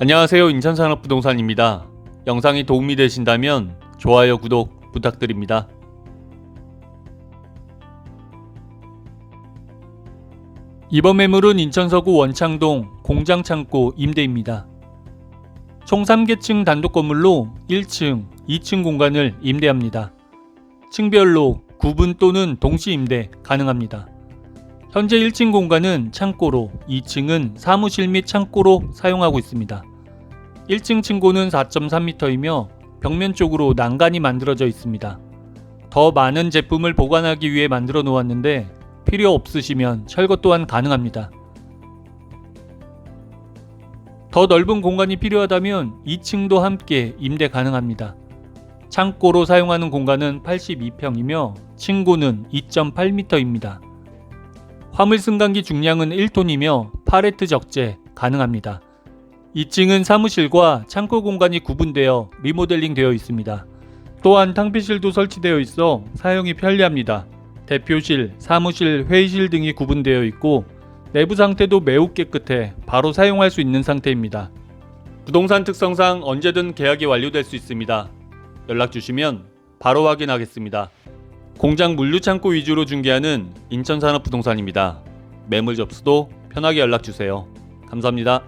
안녕하세요. 인천산업부동산입니다. 영상이 도움이 되신다면 좋아요, 구독 부탁드립니다. 이번 매물은 인천 서구 원창동 공장 창고 임대입니다. 총 3개층 단독 건물로 1층, 2층 공간을 임대합니다. 층별로 구분 또는 동시 임대 가능합니다. 현재 1층 공간은 창고로, 2층은 사무실 및 창고로 사용하고 있습니다. 1층 층고는 4.3m이며 벽면 쪽으로 난간이 만들어져 있습니다. 더 많은 제품을 보관하기 위해 만들어 놓았는데 필요 없으시면 철거 또한 가능합니다. 더 넓은 공간이 필요하다면 2층도 함께 임대 가능합니다. 창고로 사용하는 공간은 82평이며 층고는 2.8m입니다. 화물 승강기 중량은 1톤이며 파레트 적재 가능합니다. 2층은 사무실과 창고 공간이 구분되어 리모델링 되어 있습니다. 또한 탕비실도 설치되어 있어 사용이 편리합니다. 대표실, 사무실, 회의실 등이 구분되어 있고 내부 상태도 매우 깨끗해 바로 사용할 수 있는 상태입니다. 부동산 특성상 언제든 계약이 완료될 수 있습니다. 연락 주시면 바로 확인하겠습니다. 공장 물류 창고 위주로 중개하는 인천산업부동산입니다. 매물 접수도 편하게 연락 주세요. 감사합니다.